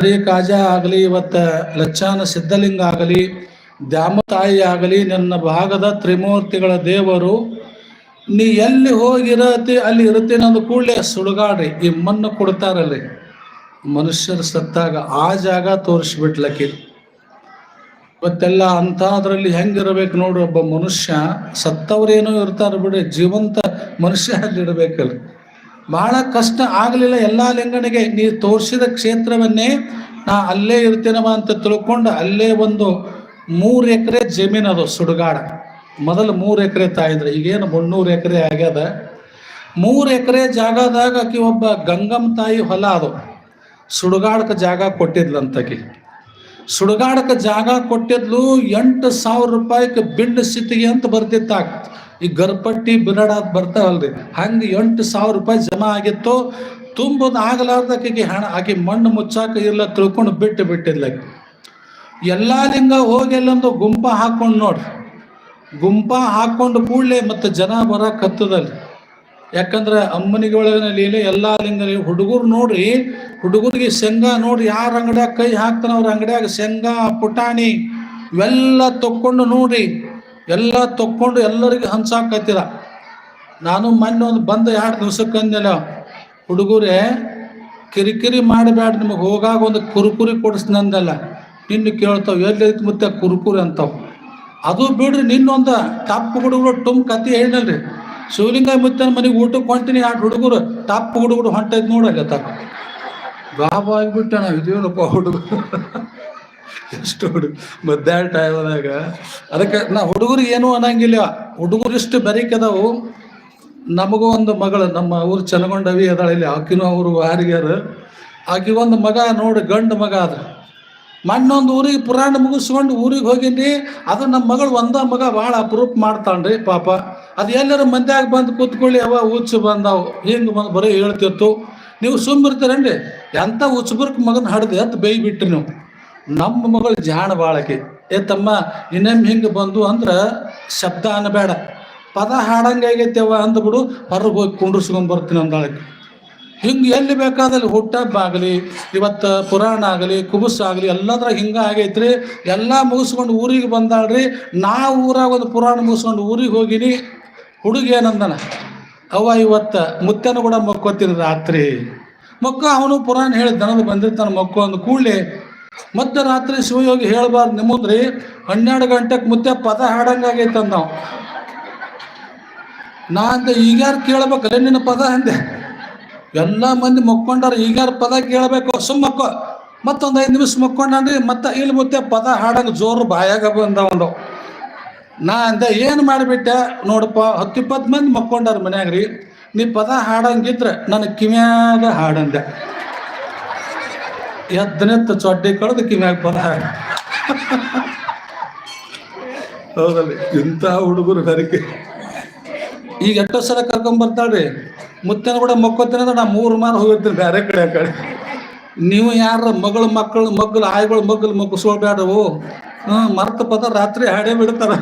ಕಾಜ ಆಗಲಿ, ಇವತ್ತ ಲಚ್ಚಾನ ಸಿದ್ಧಲಿಂಗ ಆಗಲಿ ದ್ಯಾಮತಾಯಿ ಆಗಲಿ, ನನ್ನ ಭಾಗದ ತ್ರಿಮೂರ್ತಿಗಳ ದೇವರು, ನೀ ಎಲ್ಲಿ ಹೋಗಿರತಿ, ಅಲ್ಲಿ ಇರುತ್ತೇನೆ ಅಂದ ಕೂಡಲೇ ಸುಡುಗಾಡ್ರಿ, ಈ ಮಣ್ಣು ಕೊಡ್ತಾರಲ್ಲಿ ಮನುಷ್ಯರು ಸತ್ತಾಗ ಆ ಜಾಗ ತೋರಿಸ್ಬಿಟ್ಲಕ್ಕಿ. ಇವತ್ತೆಲ್ಲ ಅಂಥದ್ರಲ್ಲಿ ಹೆಂಗಿರ್ಬೇಕು ನೋಡು, ಒಬ್ಬ ಮನುಷ್ಯ ಸತ್ತವ್ರೇನೋ ಇರ್ತಾರ ಬಿಡಿ ಜೀವಂತ ಮನುಷ್ಯ ಅಲ್ಲಿ ಇರ್ಬೇಕಲ್ಲ ಬಹಳ ಕಷ್ಟ ಆಗಲಿಲ್ಲ ಎಲ್ಲ ಲಿಂಗನಿಗೆ ನೀ ತೋರಿಸಿದ ಕ್ಷೇತ್ರವನ್ನೇ ನಾ ಅಲ್ಲೇ ಇರ್ತೇನವ ಅಂತ ತಿಳ್ಕೊಂಡು ಅಲ್ಲೇ ಒಂದು ಮೂರು ಎಕರೆ ಜಮೀನು ಅದು ಸುಡುಗಾಡ. ಮೊದಲು ಮೂರು ಎಕರೆ ತಾಯಿದ್ರೆ. ಈಗೇನು ಮುನ್ನೂರು ಎಕರೆ ಆಗ್ಯದ. ಮೂರು ಎಕರೆ ಜಾಗದಾಗ ಆಕಿ ಒಬ್ಬ ಗಂಗಮ್ಮ ತಾಯಿ ಹೊಲ ಅದು. ಸುಡುಗಾಡಕ್ಕೆ ಜಾಗ ಕೊಟ್ಟಿದ್ಲಂತಕಿ. ಸುಡುಗಾಡಕ್ಕೆ ಜಾಗ ಕೊಟ್ಟಿದ್ಲು ಎಂಟು ಸಾವಿರ ರೂಪಾಯಿಗೆ ಬಿಂಡ್ ಸಿತ್ತಿಗೆ ಅಂತ ಬರ್ತಿತ್ತ ಈ ಗರ್ಪಟ್ಟಿ ಬಿರಡ ಅಂತ ಬರ್ತಾವಲ್ರಿ ಹಂಗೆ ಎಂಟು ಸಾವಿರ ರೂಪಾಯಿ ಜಮಾ ಆಗಿತ್ತು. ತುಂಬದ ಆಗಲಾರ್ದಕ್ಕೆ ಹಣ ಆಕೆ ಮಣ್ಣು ಮುಚ್ಚಾಕ ಇಲ್ಲ ತಿಳ್ಕೊಂಡು ಬಿಟ್ಟು ಬಿಟ್ಟಿದ್ಲ. ಎಲ್ಲ ಲಿಂಗ ಹೋಗಿ ಎಲ್ಲೊಂದು ಗುಂಪ ಹಾಕೊಂಡು ನೋಡ್ರಿ ಗುಂಪ ಹಾಕೊಂಡು ಕೂಡಲೇ ಮತ್ತೆ ಜನ ಬರಕ್ಕೆ ಹತ್ತದಲ್ಲಿ ಯಾಕಂದ್ರೆ ಅಮ್ಮನಿಗೆ ಒಳಗಿನ ಲೀಲೆ ಎಲ್ಲಾ ಲಿಂಗಲಿ ಹುಡುಗರು ನೋಡ್ರಿ, ಹುಡುಗರಿಗೆ ಶೇಂಗಾ ನೋಡ್ರಿ, ಯಾರ ಅಂಗಡ್ಯಾಗ ಕೈ ಹಾಕ್ತಾನ ಅವ್ರ ಅಂಗಡ್ಯಾಗ ಶೇಂಗಾ, ಪುಟಾಣಿ ಇವೆಲ್ಲ ತಕ್ಕೊಂಡು ನೋಡ್ರಿ, ಎಲ್ಲ ತಕ್ಕೊಂಡು ಎಲ್ಲರಿಗೆ ಹಂಸಾಕತ್ತಿರ ನಾನು ಮೊನ್ನೆ ಒಂದು ಬಂದ ಎರಡು ದಿವ್ಸಕ್ಕೆ ಅಂದೆಲ್ಲ ಹುಡುಗರೇ, ಕಿರಿಕಿರಿ ಮಾಡಬೇಡ ನಿಮಗೆ, ಹೋಗಾಗ ಒಂದು ಕುರುಕುರಿ ಕೊಡಿಸ್ನಂದಲ್ಲ ನಿನ್ನ ಕೇಳ್ತಾವ ಎಲ್ಲೈತಿ ಮತ್ತೆ ಕುರುಕುರಿ ಅಂತಾವ್. ಅದು ಬಿಡ್ರಿ, ನಿನ್ನೊಂದು ಕಪ್ಪು ಹುಡುಗರು ಟುಮ್ ಕತಿ ಹೇಳಿನಲ್ರಿ. ಶಿವಲಿಂಗ ಮುತ್ತನ ಮನೆಗೆ ಊಟಕ್ಕೆ ಹೊಂಟಿನಿ ಆಟ ಹುಡುಗರು ತಪ್ಪು ಹುಡುಗರು ಹೊಂಟೈತ್ ತಪ್ಪ ಗಾಬ ಆಗ್ಬಿಟ್ಟ ನಾವು ಇದೇನಪ್ಪ ಹುಡುಗರು? ಎಷ್ಟು ಹುಡುಗ ಮಧ್ಯಾಹ್ನ ಟೈಮ್ದಾಗ ಅದಕ್ಕೆ ನಾ ಹುಡುಗರಿಗೆ ಏನೂ ಅನ್ನಂಗಿಲ್ಲ. ಹುಡುಗರು ಇಷ್ಟು ಬೆರಿಕದವು. ನಮಗೂ ಒಂದು ಮಗಳು, ನಮ್ಮ ಊರು ಚನಗೊಂಡವಿ ಅದಾಳ ಇಲ್ಲಿ, ಆಕಿನೂ ಅವರು ವಾರಿಗ್ಯಾರ ಆಕಿಗೊಂದು ಮಗ ನೋಡಿ, ಗಂಡು ಮಗ ಅದ ಮಣ್ಣೊಂದು ಊರಿಗೆ ಪುರಾಣ ಮುಗಿಸ್ಕೊಂಡು ಊರಿಗೆ ಹೋಗಿನಿ, ಅದು ನಮ್ಮ ಮಗಳು ಒಂದ ಮಗ ಭಾಳ ಅಪರೂಪ ಮಾಡ್ತಾನ್ರಿ ಪಾಪ. ಅದು ಎಲ್ಲರ ಮಂದ್ಯಾಗ ಬಂದು ಕೂತ್ಕೊಳ್ಳಿ, ಅವ ಹುಚ್ಚು ಬಂದಾವು. ಹಿಂಗೆ ಬಂದು ಬರೀ ಹೇಳ್ತಿತ್ತು. ನೀವು ಸುಮ್ಮಿರ್ತೀರೇನ್ರಿ ಎಂಥ ಹುಚ್ಚುಬರ್ಕ್ ಮಗನ ಹಡ್ದು ಬೇಯ್ ಬಿಟ್ರಿ ನೀವು. ನಮ್ಮ ಮಗಳು ಜಾಣ ಬಾಳಕಿ. ಏ ತಮ್ಮ, ಇನ್ನೊಮ್ಮೆ ಹಿಂಗೆ ಬಂದು ಅಂದ್ರೆ ಶಬ್ದ ಅನ್ನಬೇಡ ಪದ ಹಾಡಂಗೆ ಅವ ಅಂದ್ಬಿಡು ಹೊರಗೆ ಹೋಗಿ ಕುಂಡ್ರಿಸ್ಕೊಂಡ್ ಬರ್ತೀನಿ ಅಂದಾಳಕ್ಕೆ. ಹಿಂಗೆ ಎಲ್ಲಿ ಬೇಕಾದಲ್ಲಿ ಹುಟ್ಟಬ್ಬ ಆಗಲಿ ಇವತ್ತು ಪುರಾಣ ಆಗಲಿ ಕುಬುಸ್ ಆಗಲಿ, ಎಲ್ಲದ್ರಾಗ ಹಿಂಗೆ ಆಗೈತ್ರಿ, ಎಲ್ಲ ಮುಗಿಸ್ಕೊಂಡು ಊರಿಗೆ ಬಂದಾಳ್ರಿ, ನಾ ಊರಾಗ ಒಂದು ಪುರಾಣ ಮುಗಿಸ್ಕೊಂಡು ಊರಿಗೆ ಹೋಗಿನಿ, ಹುಡುಗಿ ಏನಂದನ, ಅವ್ವ ಇವತ್ತು ಮುತ್ತನ ಕೂಡ ಮಕ್ಕೋತೀನಿ ರಾತ್ರಿ. ಮಕ್ಕ, ಅವನು ಪುರಾಣ ಹೇಳಿ ದನದ ಬಂದಿರ್ತಾನೆ ಮಕ್ಕೋ ಅಂದ ಕೂಡಲೇ, ಮತ್ತೆ ರಾತ್ರಿ ಶಿವಯೋಗಿ ಹೇಳ್ಬಾರ್ದು ನಿಮ್ಮಂದ್ರಿ, ಹನ್ನೆರಡು ಗಂಟೆಗೆ ಮುತ್ತೆ ಪದ ಹಾಡಂಗಾಗೈತೆ ನಾವು. ನಾ ಅಂದೆ ಈಗ್ಯಾರು ಕೇಳ್ಬೇಕಲ್ಲ ನಿನ್ನ ಪದ ಅಂದೆ. ಎಲ್ಲ ಮಂದಿ ಮಕ್ಕೊಂಡಾರ ಈಗಾರ ಪದ ಕೇಳಬೇಕು, ಸುಮ್ಮ ಮಕ್ಕೋ. ಮತ್ತೊಂದು ಐದು ನಿಮಿಷ ಮಕ್ಕೊಂಡ್ರಿ ಮತ್ತೆ ಇಲ್ಲಿ ಮುತ್ತೆ ಪದ ಹಾಡಂಗ ಜೋರು ಬಾಯಾಗ ಬಂದವಂದು ನಾ ಅಂದೆ, ಏನು ಮಾಡಿಬಿಟ್ಟೆ? ನೋಡಪ್ಪ ಹತ್ತು ಇಪ್ಪತ್ತು ಮಂದಿ ಮಕ್ಕೊಂಡಾರ ಮನ್ಯಾಗ ರೀ, ನೀ ಪದ ಹಾಡಂಗಿದ್ರೆ ನನ್ನ ಕಿಮ್ಯಾಗ ಹಾಡಂದೆ ಎದ್ದನೆತ್ತ ಚೊಡ್ಡಿ ಕಳೆದು ಕಿಮ್ಯಾಗ ಪದ ಹಾಡ. ಹೌದಲ್ಲ ಇಂಥ ಹುಡುಗರು ಹರಿಕೆ ಈಗ ಎಷ್ಟೋ ಸಲ ಕರ್ಕೊಂಡ್ ಬರ್ತಾಳ್ರಿ. ಮುತ್ತನ ಕೂಡ ಮಕ್ಕೋತೀನಿ ಅಂದ್ರೆ ನಾ ಮೂರು ಮಾರು ಹೋಗಿರ್ತೀನಿ ಬೇರೆ ಕಡೆ ಕಡೆ. ನೀವು ಯಾರ ಮಗಳು, ಮಕ್ಕಳು, ಮಗ್ಗಲು, ಆಯ್ಗಳು, ಮಗ್ಗಲು ಮಗ್ಗಿಸ್ಕೊಳ್ಬೇಡವು ಹ್ಞೂ ಮರ್ತ ಪದ ರಾತ್ರಿ ಹಾಡೇ ಬಿಡ್ತಾರ.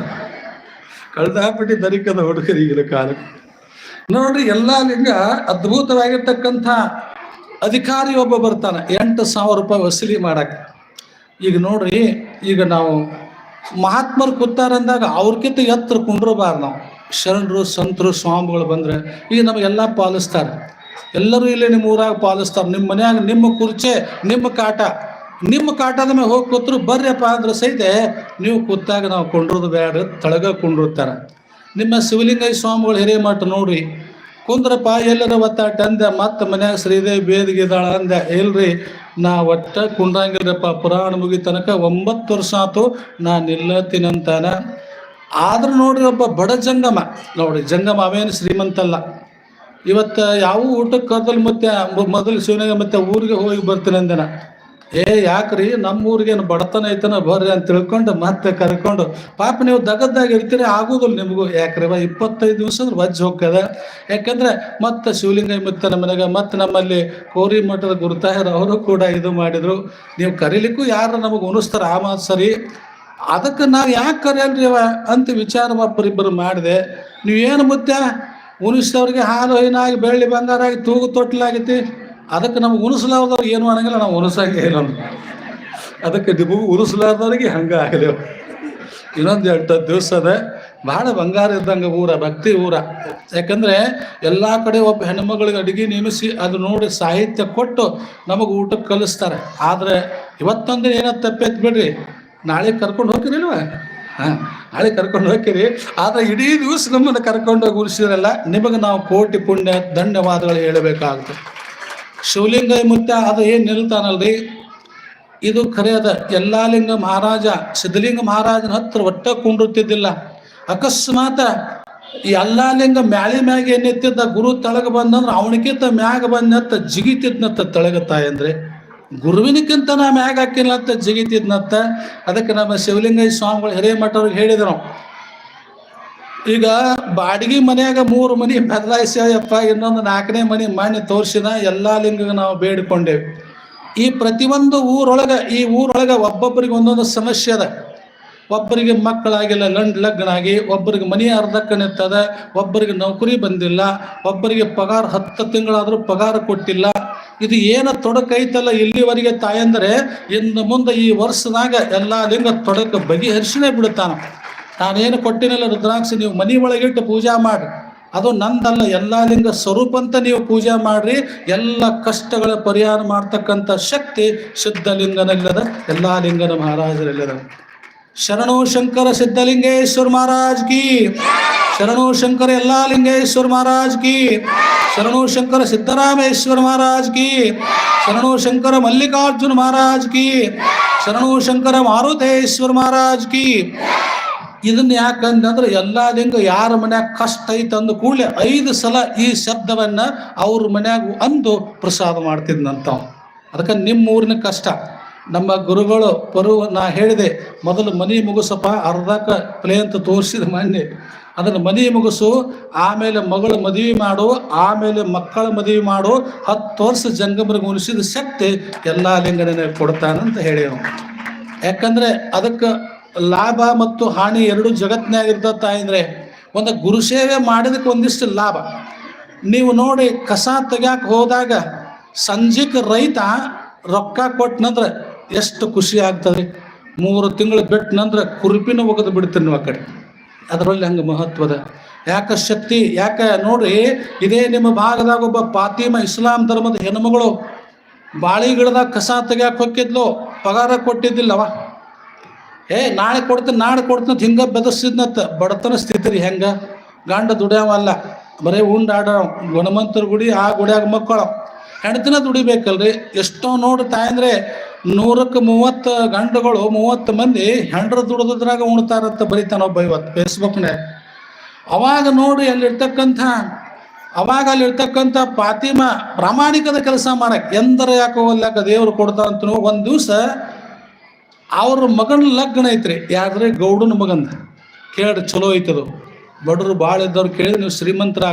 ಕಳ್ದಾಪಟ್ಟಿ ದರಿಕದ ಹುಡುಗರು ಈಗಿನ ಕಾಲಕ್ಕೆ ನೋಡ್ರಿ, ಎಲ್ಲ ಲಿಂಗ ಅದ್ಭುತವಾಗಿರ್ತಕ್ಕಂಥ ಅಧಿಕಾರಿ ಒಬ್ಬ ಬರ್ತಾನೆ. ಎಂಟು ಸಾವಿರ ರೂಪಾಯಿ ವಸೂಲಿ ಮಾಡಕ್ಕೆ. ಈಗ ನೋಡ್ರಿ, ಈಗ ನಾವು ಮಹಾತ್ಮರು ಕೂತಾರಂದಾಗ ಅವ್ರಕ್ಕಿಂತ ಎತ್ತರ ಕುಂಡ್ರಬಾರ್ದು ನಾವು. ಶರಣರು, ಸಂತರು, ಸ್ವಾಮಿಗಳು ಬಂದ್ರೆ, ಈಗ ನಮಗೆಲ್ಲ ಪಾಲಿಸ್ತಾರೆ. ಎಲ್ಲರೂ ಇಲ್ಲಿ ನಿಮ್ಮ ಊರಾಗ ಪಾಲಿಸ್ತಾರೆ. ನಿಮ್ಮ ಮನ್ಯಾಗ ನಿಮ್ಮ ಕುರ್ಚೆ, ನಿಮ್ಮ ಕಾಟ. ನಿಮ್ಮ ಕಾಟದ ಮೇಲೆ ಹೋಗಿ ಕೂತ್ರು ಬರ್ರಿಯಪ್ಪ ಅಂದ್ರೆ ಸಹಿತ ನೀವು ಕೂತಾಗ ನಾವು ಕೊಂಡ್ರದು ಬೇಡ ತಳಗ ಕೊಂಡಿರ್ತಾರೆ ನಿಮ್ಮ ಶಿವಲಿಂಗಯ್ಯ ಸ್ವಾಮಿಗಳು ಹಿರೇಮಠ ನೋಡ್ರಿ ಕುಂದ್ರಪ್ಪ ಎಲ್ಲರ ಒತ್ತಾಟ ಅಂದೆ, ಮತ್ತೆ ಮನ್ಯಾಗ ಶ್ರೀದೇವಿ ಬೇದಿಗಿದಾಳ ಅಂದೆ, ಇಲ್ರಿ, ನಾ ಒಟ್ಟ ಕುಂಡ್ರಂಗಿಲ್ರಪ್ಪ ಪುರಾಣ ಮುಗಿ ತನಕ ಒಂಬತ್ತು ವರ್ಷ ಆತು ನಾ ನಿಲ್ಲತ್ತೀನಂತಾನ ಆದ್ರೂ ನೋಡ್ರಿ ಒಬ್ಬ ಬಡ ಜಂಗಮ. ನೋಡ್ರಿ ಜಂಗಮ ಅವೇನು ಶ್ರೀಮಂತಲ್ಲ. ಇವತ್ತು ಯಾವ ಊಟಕ್ಕೆ ಕರ್ದಲ್ಲಿ ಮತ್ತೆ, ಮೊದಲು ಶಿವನಿಗೆ ಮತ್ತೆ ಊರಿಗೆ ಹೋಗಿ ಬರ್ತೀನಿ ಅಂದೆನ? ಏ, ಯಾಕ್ರಿ? ನಮ್ಮ ಊರಿಗೆ ಏನು ಬಡತನ ಐತನ? ಬರ್ರಿ ಅಂತ ತಿಳ್ಕೊಂಡು ಮತ್ತೆ ಕರ್ಕೊಂಡು. ಪಾಪ ನೀವು ದಗದ್ದಾಗ ಇರ್ತೀರಿ, ಆಗೋದಿಲ್ಲ ನಿಮಗೂ. ಯಾಕ್ರಿ ಇಪ್ಪತ್ತೈದು ದಿವಸ ವಜ್ಜ ಹೋಗ್ತದ ಯಾಕಂದ್ರೆ ಮತ್ತೆ ಶಿವಲಿಂಗ ಮತ್ತೆ ಮನೆಗೆ ಮತ್ತೆ ನಮ್ಮಲ್ಲಿ ಕೋರಿ ಮಠದ ಗುರುತಾಯರ್ ಅವರು ಕೂಡ ಇದು ಮಾಡಿದ್ರು. ನೀವು ಕರೀಲಿಕ್ಕೂ ಯಾರು ನಮಗೆ ಉಣಿಸ್ತಾರ? ಆ ಸರಿ. ಅದಕ್ಕೆ ನಾವು ಯಾಕೆ ಕರೆಯಲ್ರಿ ಅವ? ಅಂತ ವಿಚಾರ ಒಬ್ಬರಿಬ್ಬರು ಮಾಡಿದೆ. ನೀವೇನು ಮುತ್ತೆ ಉಣಿಸಿದವ್ರಿಗೆ ಹಾಲು ಹೈನಾಗಿ ಬೆಳ್ಳಿ ಬಂಗಾರ ಆಗಿ ತೂಗು ತೊಟ್ಲಾಗೈತಿ. ಅದಕ್ಕೆ ನಮ್ಗೆ ಉಣಿಸಲಾರ್ದವ್ರು ಏನು ಮಾಡಂಗಿಲ್ಲ ನಾವು ಉಣಿಸಂಗೆ ಏನು ಅದಕ್ಕೆ ನಿಮಗೂ ಉಣಿಸಲಾರ್ದವ್ರಿಗೆ ಹಂಗೆ ಆಗಲಿ. ಇನ್ನೊಂದು ಎಂಟು ದಿವಸ ಅದ. ಭಾಳ ಬಂಗಾರ ಇದ್ದಂಗೆ ಊರ, ಭಕ್ತಿ ಊರ. ಯಾಕಂದ್ರೆ ಎಲ್ಲ ಕಡೆ ಒಬ್ಬ ಹೆಣ್ಮಗಳಿಗೆ ಅಡಿಗೆ ನೇಮಿಸಿ ಅದು ನೋಡಿ ಸಾಹಿತ್ಯ ಕೊಟ್ಟು ನಮಗೆ ಊಟಕ್ಕೆ ಕಲಿಸ್ತಾರೆ. ಆದರೆ ಇವತ್ತೊಂದು ಏನೋ ತಪ್ಪೈತ್ ಬಿಡ್ರಿ. ನಾಳೆ ಕರ್ಕೊಂಡು ಹೋಗ್ತೀರಿಲ್ವ? ಹಾಂ, ನಾಳೆ ಕರ್ಕೊಂಡು ಹೋಗ್ತೀರಿ. ಆದರೆ ಇಡೀ ದಿವಸ ನಮ್ಮನ್ನು ಕರ್ಕೊಂಡು ಹೋಗಿ ಉಳಿಸಿದ್ರಲ್ಲ ನಿಮಗೆ ನಾವು ಕೋಟಿ ಪುಣ್ಯ, ಧನ್ಯವಾದಗಳು ಹೇಳಬೇಕಾಗುತ್ತೆ. ಶಿವಲಿಂಗ ಮುತ್ತ ಅದು ಏನು ನಿಲ್ತಾನಲ್ರಿ? ಇದು ಖರೆ ಅದ ಎಲ್ಲಾಲಿಂಗ ಮಹಾರಾಜ, ಸಿದ್ಧಲಿಂಗ ಮಹಾರಾಜನ ಹತ್ರ ಒಟ್ಟ ಕುಂಡಿರ್ತಿದ್ದಿಲ್ಲ ಅಕಸ್ಮಾತ್ ಈ ಎಲ್ಲಾಲಿಂಗ ಮ್ಯಾಳಿ ಮ್ಯಾಗ ಏನಿತ್ತಿದ್ದ ಗುರು ತಳಗ ಬಂದಂದ್ರೆ ಅವನಿಗಿಂತ ಮ್ಯಾಗ ಬಂದತ್ತ ಜಿಗಿತಿದ್ನತ್ತ ತಳಗ ತಾಯಂದ್ರೆ ಗುರುವಿನಕ್ಕಿಂತ ನಾ ಮ್ಯಾಗ ಹಾಕಿಲ್ಲಂತ ಜಿಗಿತಿದ್ನತ್ತ ಅದಕ್ಕೆ ನಮ್ಮ ಶಿವಲಿಂಗಯ್ಯ ಸ್ವಾಮಿಗಳು ಹಿರೇಮಠವ್ರಿಗೆ ಹೇಳಿದ್ರು. ಈಗ ಬಾಡಿಗೆ ಮನೆಯಾಗ ಮೂರು ಮನಿ ಬದಲಾಯಿಸ್ಯಪ್ಪ ಇನ್ನೊಂದು ನಾಲ್ಕನೇ ಮನಿ ಮನೆ ತೋರಿಸಿದ ಎಲ್ಲಾ ಲಿಂಗ ನಾವು ಬೇಡಿಕೊಂಡೇವೆ. ಈ ಪ್ರತಿಯೊಂದು ಊರೊಳಗ, ಈ ಊರೊಳಗ ಒಬ್ಬೊಬ್ಬರಿಗೆ ಒಂದೊಂದು ಸಮಸ್ಯೆ ಅದ. ಒಬ್ಬರಿಗೆ ಮಕ್ಕಳಾಗಿಲ್ಲ, ಲಂಡ್ ಲಗ್ನ ಆಗಿ ಒಬ್ಬರಿಗೆ ಮನೆ ಅರ್ಧಕ್ಕೆ ನಿಂತದ ಒಬ್ಬರಿಗೆ ನೌಕರಿ ಬಂದಿಲ್ಲ, ಒಬ್ಬರಿಗೆ ಪಗಾರ ಹತ್ತು ತಿಂಗಳಾದರೂ ಪಗಾರ ಕೊಟ್ಟಿಲ್ಲ. ಇದು ಏನ ತೊಡಕೈತಲ್ಲ ಇಲ್ಲಿವರೆಗೆ ತಾಯಂದ್ರೆ, ಇನ್ನು ಮುಂದೆ ಈ ವರ್ಷದಾಗ ಎಲ್ಲಾ ಲಿಂಗ ತೊಡಕ ಬಗೆಹರಿಸಿನೇ ಬಿಡುತ್ತಾನ. ನಾನೇನು ಕೊಟ್ಟಿನಲ್ಲ ರುದ್ರಾಕ್ಷಿ, ನೀವು ಮನಿ ಒಳಗಿಟ್ಟು ಪೂಜಾ ಮಾಡಿ. ಅದು ನಂದಲ್ಲ, ಎಲ್ಲ ಲಿಂಗ ಸ್ವರೂಪ ಅಂತ ನೀವು ಪೂಜೆ ಮಾಡ್ರಿ. ಎಲ್ಲ ಕಷ್ಟಗಳ ಪರಿಹಾರ ಮಾಡ್ತಕ್ಕಂಥ ಶಕ್ತಿ ಶುದ್ಧ ಲಿಂಗನಲ್ಲಿದೆ, ಎಲ್ಲ ಲಿಂಗನ ಮಹಾರಾಜರಲ್ಲದ ಶರಣು ಶಂಕರ ಸಿದ್ಧಲಿಂಗೇಶ್ವರ ಮಹಾರಾಜ್ ಕಿ. ಶರಣು ಶಂಕರ ಎಲ್ಲಾ ಲಿಂಗೇಶ್ವರ ಮಹಾರಾಜ್ ಕಿ. ಶರಣು ಶಂಕರ ಸಿದ್ದರಾಮೇಶ್ವರ ಮಹಾರಾಜ್ ಕಿ. ಶರಣು ಶಂಕರ ಮಲ್ಲಿಕಾರ್ಜುನ ಮಹಾರಾಜ್ ಕಿ. ಶರಣು ಶಂಕರ ಮಾರುತೇಶ್ವರ ಮಹಾರಾಜ್ ಕಿ. ಇದನ್ನ ಯಾಕಂತಂದ್ರೆ ಎಲ್ಲಾ ಲಿಂಗ ಯಾರ ಮನ್ಯಾಗ ಕಷ್ಟ ಐತೆ ಅಂದ ಕೂಡಲೇ ಐದು ಸಲ ಈ ಶಬ್ದವನ್ನ ಅವ್ರ ಮನ್ಯಾಗ ಅಂದು ಪ್ರಸಾದ ಮಾಡ್ತಿದ್ನಂತ ಅದಕ್ಕೆ ನಿಮ್ಮ ಊರಿನ ಕಷ್ಟ. ನಮ್ಮ ಗುರುಗಳು ಪರು ನಾ ಹೇಳಿದೆ, ಮೊದಲು ಮನಿ ಮುಗಿಸಪ್ಪ, ಅರ್ಧಕ್ಕೆ ಪ್ಲೇ ಅಂತ ತೋರಿಸಿದ ಮೊನ್ನೆ. ಅದನ್ನು ಮನಿ ಮುಗಿಸು, ಆಮೇಲೆ ಮಗಳ ಮದುವೆ ಮಾಡು, ಆಮೇಲೆ ಮಕ್ಕಳ ಮದುವೆ ಮಾಡು, ಹತ್ತು ವರ್ಷ ಜಂಗಮರಿಗೆ ಉಳಿಸಿದ ಶಕ್ತಿ ಎಲ್ಲ ಲಿಂಗನೇ ಕೊಡ್ತಾನಂತ ಹೇಳಿದವು ಯಾಕಂದ್ರೆ ಅದಕ್ಕೆ ಲಾಭ ಮತ್ತು ಹಾನಿ ಎರಡು ಜಗತ್ನ್ಯಾಗ ಇರ್ತತ್ತ ಅಂದ್ರೆ ಒಂದು ಗುರುಸೇವೆ ಮಾಡಿದಕ್ಕೆ ಒಂದಿಷ್ಟು ಲಾಭ. ನೀವು ನೋಡಿ ಕಸ ತೆಗ್ಯಾಕ ಹೋದಾಗ ಸಂಜೆಗೆ ರೈತ ರೊಕ್ಕ ಕೊಟ್ಟನಂದ್ರೆ ಎಷ್ಟು ಖುಷಿ ಆಗ್ತದೆ? ಮೂರು ತಿಂಗಳು ಬಿಟ್ಟ ನಂತರ ಕುರುಪಿನ ಒಗೆದು ಬಿಡ್ತೀನಿ ನೀವು ಆ ಕಡೆ. ಅದರಲ್ಲಿ ಹಂಗೆ ಮಹತ್ವದ. ಯಾಕ ಶಕ್ತಿ, ಯಾಕ ನೋಡ್ರಿ, ಇದೇ ನಿಮ್ಮ ಭಾಗದಾಗ ಒಬ್ಬ ಪಾತಿಮ ಇಸ್ಲಾಂ ಧರ್ಮದ ಹೆಣ್ಮಗಳು ಬಾಳಿ ಗಿಡದಾಗ ಕಸ ತೆಗಿಯಾಕ ಹೊಕ್ಕಿದ್ಲು, ಪಗಾರ ಕೊಟ್ಟಿದ್ದಿಲ್ಲವ? ಏ, ನಾಳೆ ಕೊಡ್ತೀನಿ ನಾಳೆ ಕೊಡ್ತೀನಿ ಹಿಂಗೆ ಬೆದರ್ಸಿದ್ನತ್ತ ಬಡತನ ಸ್ಥಿತಿ ರೀ ಹೆಂಗ? ಗಂಡ ದುಡ್ಯಾವಲ್ಲ, ಬರೀ ಉಂಡಾಡ, ಗುಣಮಂತರ ಗುಡಿ ಆ ಗುಡಿಯಾಗ ಮಕ್ಕಳು. ಹೆಣ್ತಿನ ದುಡಿಬೇಕಲ್ರಿ? ಎಷ್ಟೋ ನೋಡಿ ತಾಯಂದ್ರೆ ನೂರಕ್ಕೆ ಮೂವತ್ತು ಗಂಡುಗಳು, ಮೂವತ್ತು ಮಂದಿ ಹೆಂಡ್ರ ದುಡಿದ್ರಾಗ ಉಣ್ತಾರಂತ ಬರೀತಾನ ಒಬ್ಬ ಇವತ್ತು ಫೇಸ್ಬುಕ್ನ್ಯಾಗ. ಅವಾಗ ನೋಡಿ ಅಲ್ಲಿರ್ತಕ್ಕಂಥ, ಅವಾಗ ಅಲ್ಲಿರ್ತಕ್ಕಂಥ ಪಾತಿಮ ಪ್ರಾಮಾಣಿಕದ ಕೆಲಸ ಮಾಡಕ್ ಎಂದರ ಯಾಕೋ ದೇವರು ದೇವ್ರು ಕೊಡ್ತಾರಂತ ಒಂದು ದಿವಸ ಅವ್ರ ಮಗನ ಲಗ್ನ ಐತ್ರಿ. ಯಾರ್ರಿ? ಗೌಡನ ಮಗಂದ. ಕೇಳ್ರಿ, ಚಲೋ ಐತದು ಬಡರು ಭಾಳ ಇದ್ದವ್ರು ಕೇಳಿದ್ರೆ ನೀವು ಶ್ರೀಮಂತರ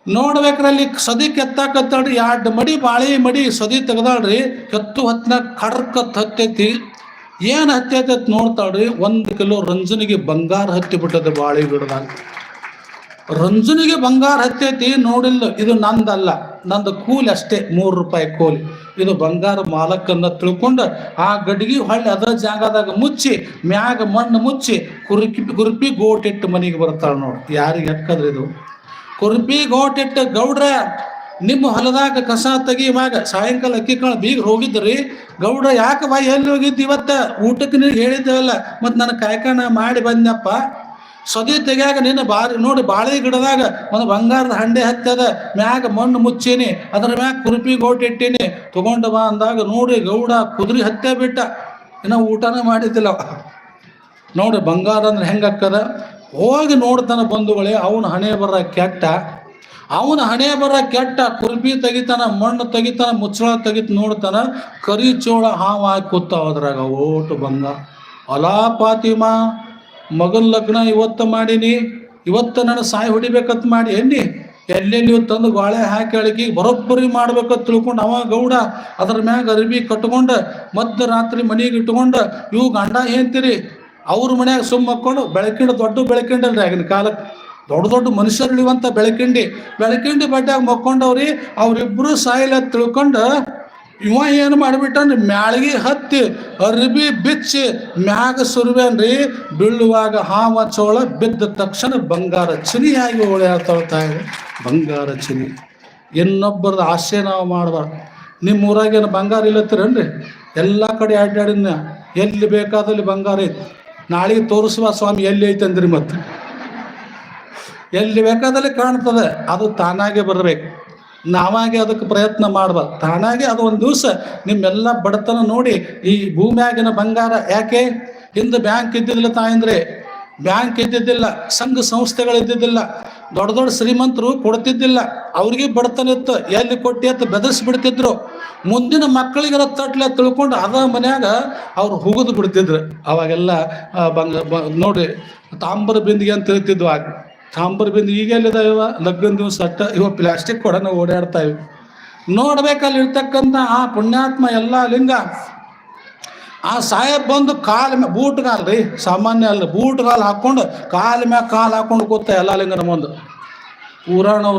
ಆಗ್ತೀರಿ ನೋಡ್ಬೇಕ್ರಿ ಅಲ್ಲಿ ಸದಿ ಕೆತ್ತಾಕತ್ತಾಳ್ರಿ, ಎರಡು ಮಡಿ ಬಾಳೆ ಮಡಿ ಸದಿ ತೆಗ್ದಾಳ್ರಿ, ಕೆತ್ತು ಹೊತ್ತಿನ ಕಡ್ಕತ್ ಹತ್ತೈತಿ. ಏನು ಹತ್ತೈತೆ ನೋಡ್ತಾಳ್ರಿ, ಒಂದು ಕಿಲೋ ರಂಜನಿಗೆ ಬಂಗಾರ ಹತ್ತಿ ಬಿಟ್ಟದ ಬಾಳೆ ಗಿಡದಾಗ. ರಂಜನಿಗೆ ಬಂಗಾರ ಹತ್ತೈತಿ, ನೋಡಿಲ್ಲ, ಇದು ನಂದಲ್ಲ, ನಂದು ಕೂಲಿ ಅಷ್ಟೇ, ಮೂರು ರೂಪಾಯಿ ಕೂಲಿ. ಇದು ಬಂಗಾರ ಮಾಲಕ್ಕನ್ನ ತಿಳ್ಕೊಂಡು ಆ ಗಡ್ಗಿ ಹೊಳ್ಳಿ ಅದ ಜಾಗದಾಗ ಮುಚ್ಚಿ, ಮ್ಯಾಗ ಮಣ್ಣು ಮುಚ್ಚಿ, ಕುರುಕಿ, ಕುರುಪಿ ಗೋಟಿಟ್ಟು ಮನೆಗೆ ಬರ್ತಾಳ ನೋಡಿ. ಯಾರಿಗೆ ಹಕ್ಕದ್ರಿ ಇದು? ಗೋಟಿಟ್ಟು ಗೌಡ್ರ, ನಿಮ್ಮ ಹೊಲದಾಗ ಕಸ ತೆಗಿಯುವಾಗ ಸಾಯಂಕಾಲ ಅಕ್ಕಿ ಕಾಳು ಬೀಗ ಹೋಗಿದ್ರಿ, ಗೌಡ್ರ ಯಾಕೆ ಬಾಯಿ ಎಲ್ಲಿ ಹೋಗಿದ್ದು ಇವತ್ತ? ಊಟಕ್ಕೆ ನೀವು ಹೇಳಿದ್ದೇವಲ್ಲ ಮತ್ತು ನನ್ನ ಕಾಯ್ಕಣ ಮಾಡಿ ಬಂದಪ್ಪ ಸದಿ ತೆಗಿಯಾಗ ನಿನ್ನ ಬಾರಿ ನೋಡಿ ಬಾಳೆ ಗಿಡದಾಗ ಒಂದು ಬಂಗಾರದ ಹಂಡೆ ಹತ್ತದ, ಮ್ಯಾಗ ಮಣ್ಣು ಮುಚ್ಚೀನಿ, ಅದ್ರ ಮ್ಯಾಗ ಕುರುಪಿ ಗೋಟ್ ಇಟ್ಟೀನಿ. ತಗೊಂಡು ಬಾ ಅಂದಾಗ ನೋಡಿ ಗೌಡ ಕುದುರೆ ಹತ್ತೆ ಬಿಟ್ಟ. ಇನ್ನ ಊಟನೇ ಮಾಡಿದ್ದಿಲ್ಲ. ನೋಡಿ ಬಂಗಾರ ಅಂದ್ರೆ ಹೆಂಗಕ್ಕದ ಹೋಗಿ ನೋಡ್ತಾನ ಬಂಧುಗಳೇ, ಅವನ ಹಣೆ ಬರ ಕೆಟ್ಟ. ಅವನ ಹಣೆ ಬರ ಕೆಟ್ಟ ಕುರ್ಬಿ ತೆಗಿತಾನ, ಮಣ್ಣು ತೆಗಿತಾನ, ಮುಚ್ಚಳ ತೆಗಿತ ನೋಡ್ತಾನ ಕರಿ ಚೋಳ ಹಾವು ಹಾಕಿ ಅದ್ರಾಗ. ಓಟು ಬಂದ. ಅಲಾ ಪಾತಿಮಾ ಮಗನ ಲಗ್ನ ಇವತ್ತು ಮಾಡೀನಿ, ಇವತ್ತು ನಾನು ಸಾಯಿ ಹೊಡಿಬೇಕಂತ ಮಾಡಿ ಎಣ್ಣಿ ಎಲ್ಲೆಲ್ಲಿ ತಂದು ಗಾಳೆ ಹಾಕಿ ಅಳಕಿ ಬರೋಬ್ಬರಿ ಮಾಡ್ಬೇಕಂತ ತಿಳ್ಕೊಂಡು ಅವ ಗೌಡ ಅದ್ರ ಮ್ಯಾಗ ಅರಿವಿ ಕಟ್ಕೊಂಡು, ಮಧ್ಯರಾತ್ರಿ ಮನೆಗೆ ಇಟ್ಕೊಂಡು, ಇವು ಗಂಡ ಏನ್ತೀರಿ ಅವ್ರ ಮನ್ಯಾಗ ಸುಮ್ಮ ಹಾಕೊಂಡು ಬೆಳಕಿಂಡ ದೊಡ್ಡ ಬೆಳಕಿಂಡಲ್ರಿ ಆಗಿನ ಕಾಲಕ್ಕೆ ದೊಡ್ಡ ದೊಡ್ಡ ಮನುಷ್ಯರು ಇಳಿವಂತ ಬೆಳಕಿಂಡಿ. ಬೆಳಕಿಂಡಿ ಬಟ್ಟೆಯಾಗ ಮಕ್ಕೊಂಡವ್ರಿ, ಅವ್ರಿಬ್ರು ಸಾಯಿಲ ತಿಳ್ಕೊಂಡು ಇವ ಏನು ಮಾಡಿಬಿಟ್ಟನ್ರಿ ಮ್ಯಾಳ್ಗಿ ಹತ್ತಿ, ಅರ್ಬಿ ಬಿಚ್ಚಿ ಮ್ಯಾಗ ಸುರುವೇನ್ರಿ. ಬೀಳುವಾಗ ಹಾವ ಚೋಳ ಬಿದ್ದ ತಕ್ಷಣ ಬಂಗಾರ ಚಿನಿಯಾಗಿ ಇದೆ ಬಂಗಾರ ಚಿನಿ. ಇನ್ನೊಬ್ಬರದ ಆಸೆ ನಾವು ಮಾಡಬಾರ್ದು. ನಿಮ್ಮ ಊರಾಗೇನು ಬಂಗಾರ ಇಲ್ಲತ್ತಿರನ್ರಿ? ಎಲ್ಲ ಕಡೆ ಅಡ್ಡಾಡಿನ ಎಲ್ಲಿ ಬೇಕಾದಲ್ಲಿ ಬಂಗಾರ ಐತಿ. ನಾಳೆಗೆ ತೋರಿಸುವ ಸ್ವಾಮಿ ಎಲ್ಲಿ ಐತೆ ಅಂದ್ರಿ ಮತ್ತೆ? ಎಲ್ಲಿ ಬೇಕಾದಲ್ಲಿ ಕಾಣ್ತದೆ. ಅದು ತಾನಾಗೆ ಬರಬೇಕು. ನಾವಾಗೆ ಅದಕ್ಕೆ ಪ್ರಯತ್ನ ಮಾಡಬಾರ್ದು ತಾನಾಗೆ ಅದು ಒಂದು ದಿವಸ ನಿಮ್ಮೆಲ್ಲ ಬಡತನ ನೋಡಿ ಈ ಭೂಮಿಯಾಗಿನ ಬಂಗಾರ ಯಾಕೆ? ಹಿಂದೆ ಬ್ಯಾಂಕ್ ಇದ್ದಿದ್ದಿಲ್ಲ ತಾಯಂದ್ರೆ. ಬ್ಯಾಂಕ್ ಇದ್ದಿದ್ದಿಲ್ಲ, ಸಂಘ ಸಂಸ್ಥೆಗಳು ಇದ್ದಿದ್ದಿಲ್ಲ ದೊಡ್ಡ ದೊಡ್ಡ ಶ್ರೀಮಂತರು ಕೊಡ್ತಿದ್ದಿಲ್ಲ. ಅವ್ರಿಗೆ ಬಡತನ ಇತ್ತು. ಎಲ್ಲಿ ಕೊಟ್ಟಿ ಅಂತ ಬೆದರಿಸಿ ಬಿಡ್ತಿದ್ರು. ಮುಂದಿನ ಮಕ್ಕಳಿಗೆಲ್ಲ ತಟ್ಲೆ ತಿಳ್ಕೊಂಡು ಅದ ಮನ್ಯಾಗ ಅವ್ರು ಹುಗಿದು ಬಿಡ್ತಿದ್ರು. ಅವಾಗೆಲ್ಲ ಬಂಗ ನೋಡ್ರಿ, ತಾಂಬರ ಬಿಂದಿಗೆ ಅಂತ ಹೇಳ್ತಿದ್ವು ಆಗ. ತಾಂಬರ ಬಿಂದಿಗೆ ಈಗ ಎಲ್ಲಿದಾವ? ಲಗ್ನ ದಿವಸ ಅಟ್ಟ, ಇವ ಪ್ಲಾಸ್ಟಿಕ್ ಕೊಡ ನಾವು ಓಡಾಡ್ತಾ ಇವಿ. ನೋಡ್ಬೇಕಲ್ಲಿ ಇರ್ತಕ್ಕಂಥ ಆ ಪುಣ್ಯಾತ್ಮ ಎಲ್ಲ ಲಿಂಗ ಆ ಸಾಹೇಬ್ ಬಂದು ಕಾಲ ಮ್ಯಾ, ಬೂಟ್ ಕಾಲ್ ರೀ, ಸಾಮಾನ್ಯ ಅಲ್ಲ ಬೂಟ್ ಕಾಲ್ ಹಾಕೊಂಡು ಕಾಲ ಮ್ಯಾಗ ಕಾಲು ಹಾಕೊಂಡು ಕೂತ ಎಲ್ಲ ಲಿಂಗನ ಮುಂದೆ.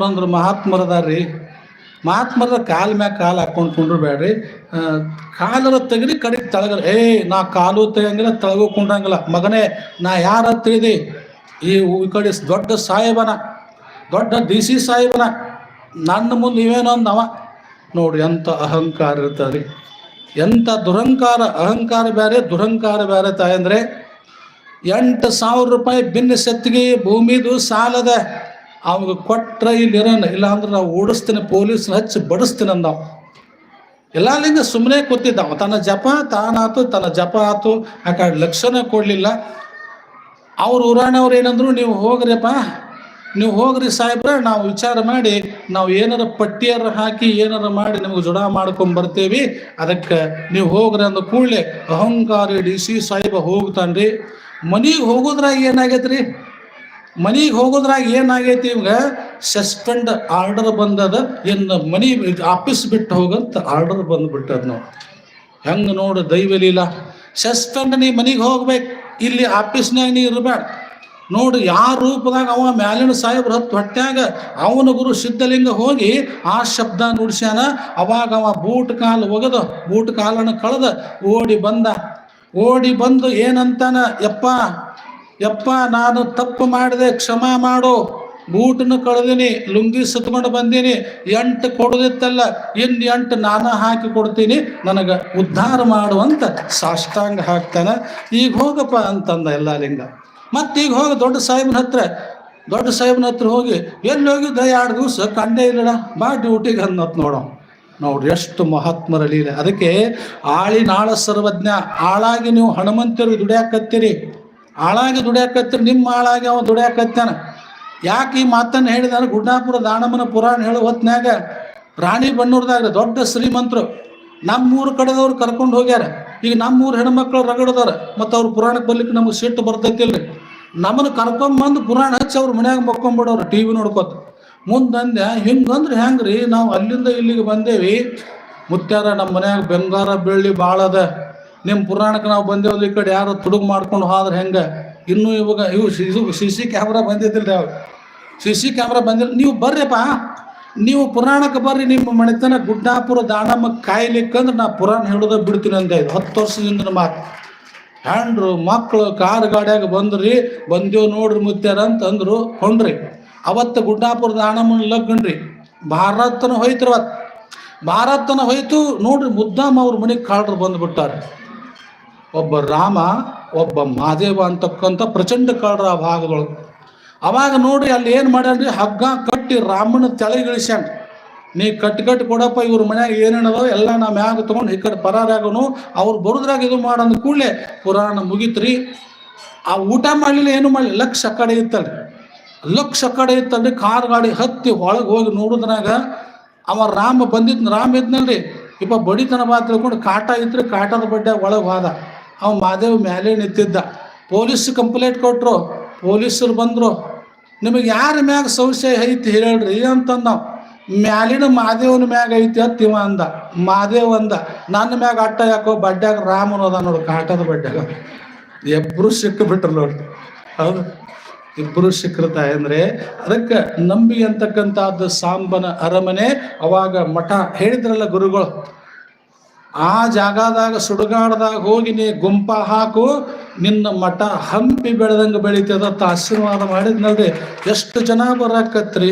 ಅಂದ್ರೆ ಮಹಾತ್ಮರದಾರ್ರಿ. ಮಹಾತ್ಮರದ ಕಾಲ ಮ್ಯಾಗ ಕಾಲು ಹಾಕೊಂಡು ಕುಂಡ್ರು ಬೇಡ್ರಿ ಕಾಲರ ತೆಗರಿ ಕಡೆಗೆ ತಳಗಲ್ಲ ಏಯ್ ನಾ ಕಾಲು ತೆಗಂಗಿಲ್ಲ ತಳಗು ಕುಂಡ್ರಂಗಿಲ್ಲ. ಮಗನೇ, ನಾ ಯಾರ ತಿಳಿದಿ ಈ ಈ ಕಡೆ ದೊಡ್ಡ ಸಾಹೇಬನ, ದೊಡ್ಡ ಡಿ ಸಿ ಸಾಹೇಬನ. ನನ್ನ ಮುಂದೆ ಇವೇನೋ ಅಂದವ. ನೋಡಿ ಎಂಥ ಅಹಂಕಾರ ಇರ್ತದೆ ಎಂಥ ದುರಂಕಾರ, ಅಹಂಕಾರ ಬೇರೆ ದುರಂಕಾರ ಬೇರೆ ತಾಯಂದ್ರೆ ಎಂಟು ಸಾವಿರ ರೂಪಾಯಿ ಬಿನ್ನ ಸೆತ್ತಿಗೆ ಭೂಮಿದು ಸಾಲದ ಅವಾಗ ಕೊಟ್ರ ಇಲ್ಲಿ ಇರೋಣ ಇಲ್ಲ ಅಂದ್ರೆ ನಾವು ಓಡಿಸ್ತೀನಿ ಪೊಲೀಸ್ ಹಚ್ಚಿ ಬಡಿಸ್ತೀನಿ ಅಂದ ಎಲ್ಲ ಅಲ್ಲಿಂದ ಸುಮ್ಮನೆ ಕೂತಿದ್ದಾವ. ತನ್ನ ಜಪ ತಾನಾತು, ತನ್ನ ಜಪ ಆತು, ಆ ಲಕ್ಷಣ ಕೊಡಲಿಲ್ಲ. ಅವ್ರ ಊರಾಣವ್ರು ಏನಂದ್ರು, ನೀವು ಹೋಗ್ರಿಯಪ್ಪ ನೀವು ಹೋಗ್ರಿ ಸಾಹೇಬ್ರ, ನಾವು ವಿಚಾರ ಮಾಡಿ, ನಾವು ಏನಾರ ಪಟ್ಟಿಯರ ಹಾಕಿ ಏನಾರ ಮಾಡಿ ನಿಮ್ಗೆ ಜುಡಾ ಮಾಡ್ಕೊಂಡ್ ಬರ್ತೇವಿ. ಅದಕ್ಕೆ ನೀವು ಹೋಗ್ರಿ ಅಂದ ಕೂಡಲೇ ಅಹಂಕಾರಿ ಡಿ ಸಿ ಸಾಹೇಬ ಹೋಗ್ತಾನ್ರಿ. ಮನಿಗೆ ಹೋಗೋದ್ರಾಗ ಏನಾಗೈತ್ರಿ? ಮನಿಗೆ ಹೋಗೋದ್ರಾಗ ಏನಾಗೈತಿ ಇವಾಗ? ಸಸ್ಪೆಂಡ್ ಆರ್ಡರ್ ಬಂದದ, ಇನ್ನು ಮನಿ ಆಫೀಸ್ ಬಿಟ್ಟು ಹೋಗಂತ ಆರ್ಡರ್ ಬಂದ್ಬಿಟ್ಟದ ನಾವು ಹೆಂಗೆ ನೋಡು ದೈವಲೀಲ? ಸಸ್ಪೆಂಡ್ ನೀ ಮನಿಗೆ ಹೋಗ್ಬೇಕು, ಇಲ್ಲಿ ಆಫೀಸ್ನಾಗ ನೀ ಇರಬೇಡ ನೋಡು ಯಾವ ರೂಪದಾಗ ಅವ ಮ್ಯಾಲಿನ ಸಾಹೇಬ್ರ ಹತ್ತು ಹೊಟ್ಯಾಗ, ಅವನ ಗುರು ಸಿದ್ಧಲಿಂಗ ಹೋಗಿ ಆ ಶಬ್ದ ನುಡಿಸ್ಯಾನ. ಅವಾಗ ಅವ ಬೂಟ್ ಕಾಲು ಒಗದು, ಬೂಟ್ ಕಾಲನ್ನು ಕಳೆದ ಓಡಿ ಬಂದ. ಓಡಿ ಬಂದು ಏನಂತಾನ, ಯಪ್ಪ ಯಪ್ಪ, ನಾನು ತಪ್ಪು ಮಾಡಿದೆ, ಕ್ಷಮ ಮಾಡು. ಬೂಟನ್ನು ಕಳೆದಿನಿ, ಲುಂಗಿ ಸುತ್ಕೊಂಡು ಬಂದೀನಿ, ಎಂಟು ಕೊಡದಿತ್ತಲ್ಲ, ಇನ್ನು ಎಂಟು ನಾನು ಹಾಕಿ ಕೊಡ್ತೀನಿ, ನನಗೆ ಉದ್ಧಾರ ಮಾಡುವಂತ ಸಾಷ್ಟಾಂಗ ಹಾಕ್ತಾನೆ. ಈಗ ಹೋಗಪ್ಪ ಅಂತಂದ ಎಲ್ಲ ಲಿಂಗ. ಮತ್ತೀಗ ಹೋಗಿ ದೊಡ್ಡ ಸಾಹೇಬನ ಹತ್ರ, ದೊಡ್ಡ ಸಾಹೇಬನ ಹತ್ರ ಹೋಗಿ, ಎಲ್ಲಿ ಹೋಗಿದ್ದ ಎರಡು ದಿವಸ? ಕಂಡೇ ಇಲ್ಲ ಬಾ ಡ್ಯೂಟಿಗೆ ಅನ್ನತ್ ನೋಡೋ ನೋಡ್ರಿ ಎಷ್ಟು ಮಹಾತ್ಮರ ಲೀಲೆ. ಅದಕ್ಕೆ ಆಳಿ ನಾಳ ಸರ್ವಜ್ಞ, ಆಳಾಗಿ ನೀವು ಹನುಮಂತರು ದುಡಿಯಾಕತ್ತೀರಿ. ಆಳಾಗಿ ದುಡಿಯಾಕತ್ತೀರಿ, ನಿಮ್ಮ ಆಳಾಗಿ ಅವ ದುಡಿಯಾಕತ್ತಾನ ಯಾಕೆ ಈ ಮಾತನ್ನು ಹೇಳಿದಾರೆ? ಗುಡ್ಡಾಪುರ ದಾನಮನ ಪುರಾಣ ಹೇಳೋ ಹೊತ್ನ್ಯಾಗ ರಾಣಿ ಬಣ್ಣೂರ್ದಾಗ ದೊಡ್ಡ ಶ್ರೀಮಂತರು, ನಮ್ಮೂರು ಕಡೆದವ್ರು ಕರ್ಕೊಂಡು ಹೋಗ್ಯಾರ. ಈಗ ನಮ್ಮೂರು ಹೆಣ್ಮಕ್ಳು ರಗಡದಾರ, ಮತ್ತು ಅವ್ರ ಪುರಾಣಕ್ಕೆ ಬರ್ಲಿಕ್ಕೆ ನಮಗೆ ಸಿಟ್ಟು ಬರ್ತೈತಿಲ್ರಿ. ನಮ್ಮನ್ನು ಕರ್ಕೊಂಬಂದು ಪುರಾಣ ಹಚ್ಚಿ ಅವ್ರ ಮನ್ಯಾಗ ಮಕ್ಕೊಂಬಿಡೋರು ಟಿ ವಿ ನೋಡ್ಕೊತ. ಮುಂದಂದೆ ಹಿಂಗಂದ್ರೆ ಹೆಂಗ್ರಿ, ನಾವು ಅಲ್ಲಿಂದ ಇಲ್ಲಿಗೆ ಬಂದೇವಿ. ಮುತ್ಯಾರ ನಮ್ಮ ಮನ್ಯಾಗ ಬೆಂಗಾರ ಬೆಳ್ಳಿ ಭಾಳ ಅದ. ನಿಮ್ಮ ಪುರಾಣಕ್ಕೆ ನಾವು ಬಂದೇವಲ್ಲ ಈ ಕಡೆ, ಯಾರು ತುಡುಗು ಮಾಡ್ಕೊಂಡು ಹೋದ್ರೆ ಹೆಂಗೆ? ಇನ್ನು ಇವಾಗ ಇವು ಇದು ಸಿ ಸಿ ಕ್ಯಾಮ್ರಾ ಬಂದಿದ್ದಿಲ್ಲ ಅವ್ರು ಸಿ ಸಿ ಕ್ಯಾಮ್ರಾ ಬಂದಿಲ್ಲ ನೀವು ಬರ್ರಿಪ್ಪ. ನೀವು ಪುರಾಣಕ್ಕೆ ಬರ್ರಿ, ನಿಮ್ಮ ಮನೆತನ ಗುಡ್ಡಾಪುರ ದಾನಮ್ಮ ಕಾಯ್ಲಿಕ್ಕಂದ್ರೆ ನಾ ಪುರಾಣ ಹೇಳೋದ ಬಿಡ್ತೀನಿ ಇದು. ಹತ್ತು ವರ್ಷದಿಂದ ಮಾತು. ಹ್ಯಾಂಡ್ರು ಮಕ್ಕಳು ಕಾರ್ ಗಾಡ್ಯಾಗ ಬಂದ್ರಿ ಬಂದೇವು ನೋಡ್ರಿ ಮುತ್ಯಾರ ಅಂತ ಅಂದ್ರು ಹೊಂಡ್ರಿ. ಅವತ್ತು ಗುಡ್ಡಾಪುರದ ಅಣ್ಣಮ್ಮನ ಲಗ್ನ್ರಿ. ಭಾರತನ ಹೋಯ್ತು ಅವತ್ತು ಭಾರತನ ಹೋಯ್ತು, ನೋಡ್ರಿ ಮುದ್ದಾಮ ಅವ್ರ ಮನೆಗೆ ಕಾಳ್ರು ಬಂದ್ಬಿಟ್ಟಾರೆ. ಒಬ್ಬ ರಾಮ, ಒಬ್ಬ ಮಹಾದೇವ ಅಂತಕ್ಕಂಥ ಪ್ರಚಂಡ ಕಾಳ್ರ ಆ ಭಾಗದೊಳಗೆ. ಅವಾಗ ನೋಡ್ರಿ ಅಲ್ಲಿ ಏನು ಮಾಡ್ಯಾನ್ರಿ? ಹಗ್ಗ ಕಟ್ಟಿ ರಾಮನ ತೆಳಗಿಳಿಸ್ಯಾನ ನೀ ಕಟ್ ಕಟ್ ಕೊಡಪ್ಪ, ಇವ್ರ ಮನ್ಯಾಗ ಏನೇನದೋ ಎಲ್ಲ ನಾ ಮ್ಯಾಗ ತಗೊಂಡು ಈ ಕಡೆ ಪರಾರಾಗನು ಅವ್ರು ಬರೋದ್ರಾಗ ಇದು ಮಾಡಂದ ಕೂಡಲೇ ಪುರಾಣ ಮುಗಿತ್ರಿ. ಆ ಊಟ ಮಾಡಲಿಲ್ಲ, ಏನು ಮಾಡಲಿಲ್ಲ, ಲಕ್ಷ ಕಡೆ ಇತ್ತಲ್ರಿ. ಲಕ್ಷ ಕಡೆ ಇತ್ತಲ್ರಿ, ಕಾರ್ ಗಾಡಿ ಹತ್ತಿ ಒಳಗೆ ಹೋಗಿ ನೋಡಿದ್ರಾಗ ಅವ ರಾಮ ಬಂದಿದ್ ರಾಮ ಇದ್ನಲ್ರಿ. ಇಪ್ಪ ಬಡಿತನ ಬಾ ತಿಳ್ಕೊಂಡು ಕಾಟ ಇತ್ರಿ, ಕಾಟದ ಬಡ್ಡೆ ಒಳಗೆ ಹೋದ. ಅವ ಮಾದೇವ್ ಮ್ಯಾಲೆ ನಿಂತಿದ್ದ. ಪೊಲೀಸ್ ಕಂಪ್ಲೇಂಟ್ ಕೊಟ್ಟರು ಪೊಲೀಸರು ಬಂದ್ರು. ನಿಮಗೆ ಯಾರ ಮ್ಯಾಗ ಸಂಶಯ ಐತಿ ಹೇಳ್ರಿ ಅಂತಂದ ನಾವು ಮ್ಯಾಲಿನ ಮಾದೇವನ ಮ್ಯಾಗ ಐತಿ ಅತ್ತಿವ ಅಂದ. ಮಾದೇವ್ ಅಂದ, ನನ್ನ ಮ್ಯಾಗ ಅಟ್ಟ ಯಾಕೋ ಬಡ್ಡ್ಯಾಗ ರಾಮನ ಅದ ನೋಡು, ಕಾಟದ ಬಡ್ಡ್ಯಾಗ. ಇಬ್ರು ಸಿಕ್ಕ ಬಿಟ್ರು ನೋಡಿ. ಹೌದು. ಇಬ್ರು ಸಿಕ್ಕೃತ ತಾಯಂದ್ರೆ ಅದಕ್ಕೆ ನಂಬಿ ಅಂತಕ್ಕಂಥದ್ದು ಸಾಂಬನ ಅರಮನೆ ಅವಾಗ ಮಠ ಹೇಳಿದ್ರಲ್ಲ ಗುರುಗಳು, ಆ ಜಾಗದಾಗ ಸುಡುಗಾಡದಾಗ ಹೋಗಿ ನೀ ಗುಂಪ ಹಾಕು, ನಿನ್ನ ಮಠ ಹಂಪಿ ಬೆಳೆದಂಗೆ ಬೆಳಿತದ ಅಂತ ಆಶೀರ್ವಾದ ಮಾಡಿದ್ನಲ್ರಿ. ಎಷ್ಟು ಜನ ಬರಾಕತ್ರಿ?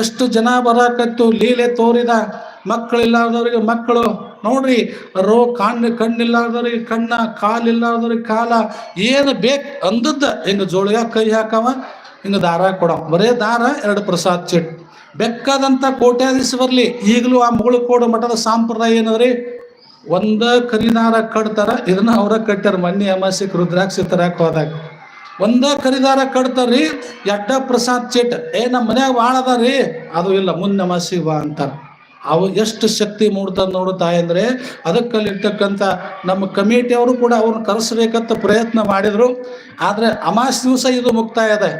ಎಷ್ಟು ಜನ ಬರಾಕತ್ತು ಲೀಲೆ ತೋರಿದ ಮಕ್ಕಳಿಲ್ಲಾರ್ದವ್ರಿಗೆ, ಮಕ್ಕಳು ನೋಡ್ರಿ, ರೋ ಕಣ್ಣು ಕಣ್ಣಿಲ್ಲಾರ್ದವ್ರಿಗೆ, ಕಣ್ಣ ಕಾಲಿಲ್ಲಾರ್ದವ್ರಿಗೆ, ಕಾಲ ಏನು ಬೇಕು ಅಂದದ್ದ, ಹಿಂಗೆ ಜೋಳಿಗ ಕೈ ಹಾಕವ, ಹಿಂಗೆ ದಾರ ಕೊಡ ಬರೇ ದಾರ, ಎರಡು ಪ್ರಸಾದ್ ಚಿಟ್. ಬೆಕ್ಕಾದಂಥ ಕೋಟ್ಯಾಧೀಶ ಬರಲಿ, ಈಗಲೂ ಆ ಮುಗುಳು ಕೋಡು ಮಠದ ಸಾಂಪ್ರದಾಯ ಏನದ್ರಿ? ಒಂದ ಕರಿದಾರ ಕಟ್ತಾರ ಇದನ್ನ ಅವ್ರ ಕಟ್ಟಾರ ಮನ್ನಿ ಅಮಾಸಿಕ ರುದ್ರಾಕ್ಷಿ ತರಕ್ ಹೋದಾಗ. ಒಂದ ಕರಿದಾರ ಕಟ್ತಾರ್ರಿ ಎಡ್ಡ ಪ್ರಸಾದ್ ಚೇಟ್, ಏ ನಮ್ಮ ಮನ್ಯಾಗ ಭಾಳ ಅದಾರಿ ಅದು ಇಲ್ಲ ಮುಂದೆ ನಮಸಿ ಬಾ ಅಂತಾರ. ಅವು ಎಷ್ಟು ಶಕ್ತಿ ಮೂಡ್ತದ ನೋಡು ಅದಕ್ಕಲ್ಲಿ ಅದಕ್ಕಲ್ಲಿರ್ತಕ್ಕಂಥ ನಮ್ಮ ಕಮಿಟಿಯವರು ಕೂಡ ಅವ್ರನ್ನ ಕರೆಸಬೇಕಂತ ಪ್ರಯತ್ನ ಮಾಡಿದ್ರು. ಆದ್ರೆ ಅಮಾಸ್ ದಿವಸ ಇದು ಮುಕ್ತಾಯ ಇದೆ.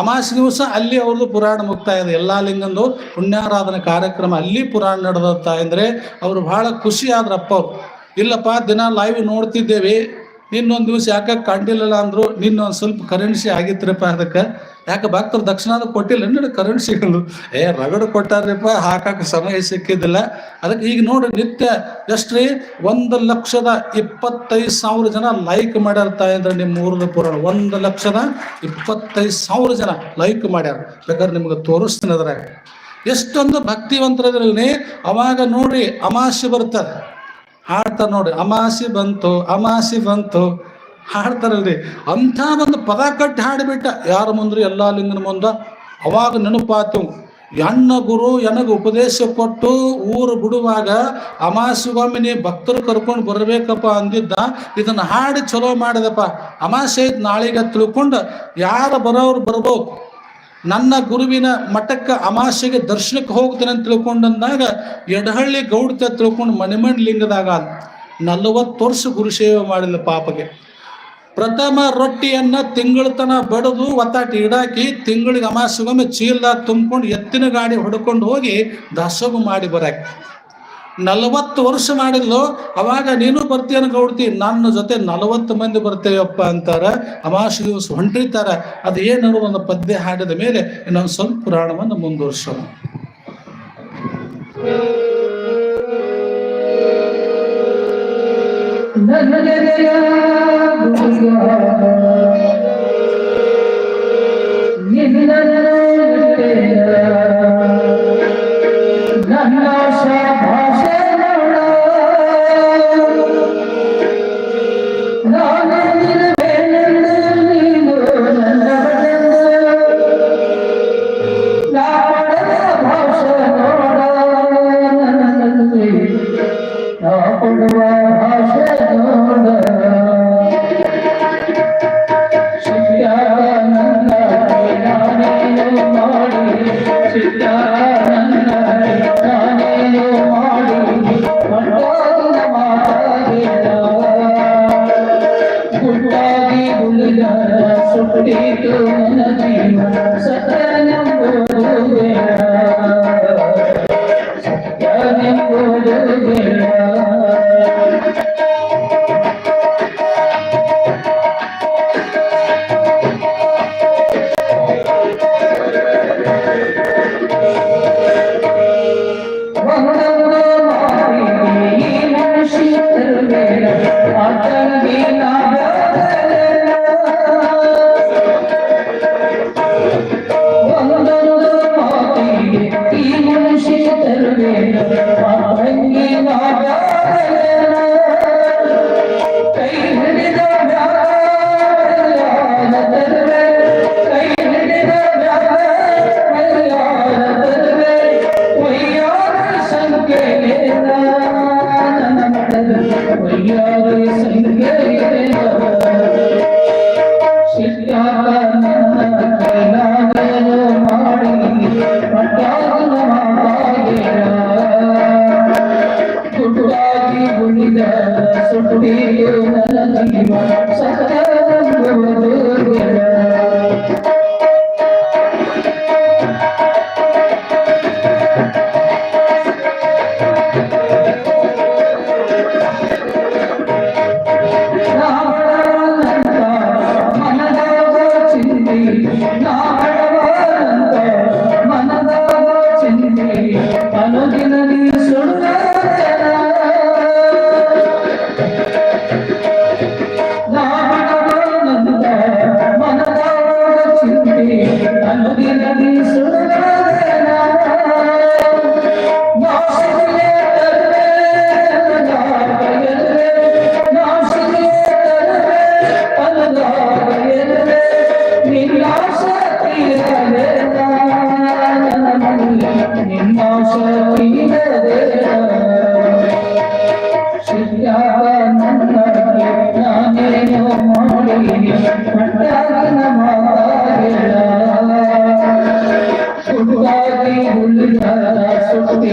ಅಮಾಸ್ ದಿವಸ ಅಲ್ಲಿ ಅವ್ರದ್ದು ಪುರಾಣ ಮುಕ್ತಾಯ ಇದೆ. ಎಲ್ಲ ಲಿಂಗಂದು ಪುಣ್ಯಾರಾಧನೆ ಕಾರ್ಯಕ್ರಮ ಅಲ್ಲಿ ಪುರಾಣ ನಡೆದತ್ತ ಅಂದ್ರೆ ಅವರು ಬಹಳ ಖುಷಿ ಆದ್ರಪ್ಪ ಇಲ್ಲಪ್ಪ, ದಿನ ಲೈವ್ ನೋಡ್ತಿದ್ದೇವೆ. ನಿನ್ನೊಂದು ದಿವಸ ಯಾಕೆ ಕಂಡಿಲ್ಲಲ್ಲ ಅಂದ್ರು ನಿನ್ನೊಂದು ಸ್ವಲ್ಪ ಕರೆನ್ಸಿ ಆಗಿತ್ರಪ್ಪ ಅದಕ್ಕೆ. ಯಾಕೆ ಭಕ್ತರು ದಕ್ಷಿಣದ ಕೊಟ್ಟಿಲ್ಲ ನೋಡಿ ಕರೆನ್ಸಿಗಳು ಏ, ರಗಡು ಕೊಟ್ಟಾರ್ರಿಪ್ಪ ಹಾಕಕ್ಕೆ ಸಮಯ ಸಿಕ್ಕಿದ್ದಿಲ್ಲ. ಅದಕ್ಕೆ ಈಗ ನೋಡಿ, ನಿತ್ಯ ಎಷ್ಟ್ರಿ? ಒಂದು ಲಕ್ಷದ ಇಪ್ಪತ್ತೈದು ಸಾವಿರ ಜನ ಲೈಕ್ ಮಾಡ್ಯಾರ ಇದ್ರೆ ನಿಮ್ಮ ಊರದ ಪುರಾಣ. ಒಂದು ಲಕ್ಷದ ಇಪ್ಪತ್ತೈದು ಸಾವಿರ ಜನ ಲೈಕ್ ಮಾಡ್ಯಾರ. ಬೇಕಾದ್ರೆ ನಿಮ್ಗೆ ತೋರಿಸ್ತೀನಿ ಅದ್ರಾಗ. ಎಷ್ಟೊಂದು ಭಕ್ತಿವಂತರದ್ರಲ್ಲಿ, ಅವಾಗ ನೋಡ್ರಿ ಅಮಾಸೆ ಬರ್ತದೆ. ಹಾಡ್ತಾರೆ ನೋಡಿ ಅಮಾಸಿ ಬಂತು ಅಮಾಸಿ ಬಂತು. ಹಾಡ್ತಾರಲ್ರಿ, ಅಂಥ ಒಂದು ಪದ ಕಟ್ಟಿ ಹಾಡಿಬಿಟ್ಟ, ಯಾರ ಮುಂದ್ರಿ ಎಲ್ಲ ಲಿಂಗನ ಮುಂದ? ಅವಾಗ ನೆನಪಾತು ಎಣ್ಣ ಗುರು ಎನಗೆ ಉಪದೇಶ ಕೊಟ್ಟು ಊರು ಬಿಡುವಾಗ ಅಮಾಸಿಗೊಮ್ಮೆ ಭಕ್ತರು ಕರ್ಕೊಂಡು ಬರಬೇಕಪ್ಪ ಅಂದಿದ್ದ, ಇದನ್ನು ಹಾಡಿ ಚಲೋ ಮಾಡಿದಪ್ಪ. ಅಮಾಸೆ ನಾಳೆಗೆ ತಿಳ್ಕೊಂಡು, ಯಾರು ಬರೋರು ಬರ್ಬೋದು ನನ್ನ ಗುರುವಿನ ಮಠಕ್ಕೆ ಅಮಾಸೆಗೆ ದರ್ಶನಕ್ಕೆ ಹೋಗ್ತೇನೆ ಅಂತ ತಿಳ್ಕೊಂಡಂದಾಗ ಎಡಹಳ್ಳಿ ಗೌಡ್ತ ತಿಳ್ಕೊಂಡು ಮಣಿಮಣ್ ಲಿಂಗದಾಗ ನಲವತ್ತು ವರ್ಷ ಗುರು ಸೇವೆ ಮಾಡಿಲ್ಲ ಪಾಪಗೆ. ಪ್ರಥಮ ರೊಟ್ಟಿಯನ್ನ ತಿಂಗಳತನ ಬಡದು ಒತ್ತಾಟಿ ಇಡಾಕಿ ತಿಂಗಳಿಗೆ ಅಮಾಸೆಗೊಮ್ಮೆ ಚೀಲ ತುಂಬ್ಕೊಂಡು ಎತ್ತಿನ ಗಾಡಿ ಹೊಡ್ಕೊಂಡು ಹೋಗಿ ದಾಸೋಗ ಮಾಡಿ ಬರಾಕಿ. ನಲವತ್ತು ವರ್ಷ ಮಾಡಿದ್ಲು. ಅವಾಗ ನೀನು ಬರ್ತೀಯನ ಕೌಡ್ತಿ ನನ್ನ ಜೊತೆ ನಲವತ್ತು ಮಂದಿ ಬರ್ತೇವಪ್ಪ ಅಂತಾರ. ಅಮಾವಾಸ್ಯ ದಿವಸ ಹೊಂಟಿರ್ತಾರ. ಅದು ಏನೋ ಒಂದು ಪದ್ಯ ಹಾಡಿದ ಮೇಲೆ ನಾನು ಸ್ವಲ್ಪ ಪುರಾಣವನ್ನು ಮುಂದುವರ್ಸೋಣ. ನಿನ್ನ உள்ளுக சுத்தி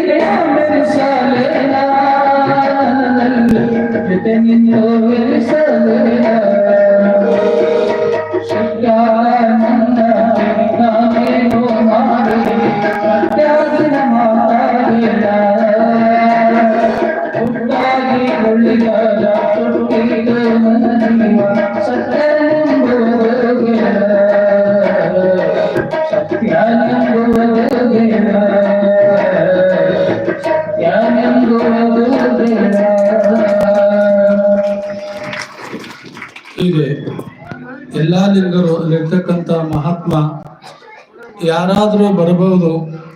ಹೀಗೆ ಯಾರಾದರೂ ಬರಬಹುದು.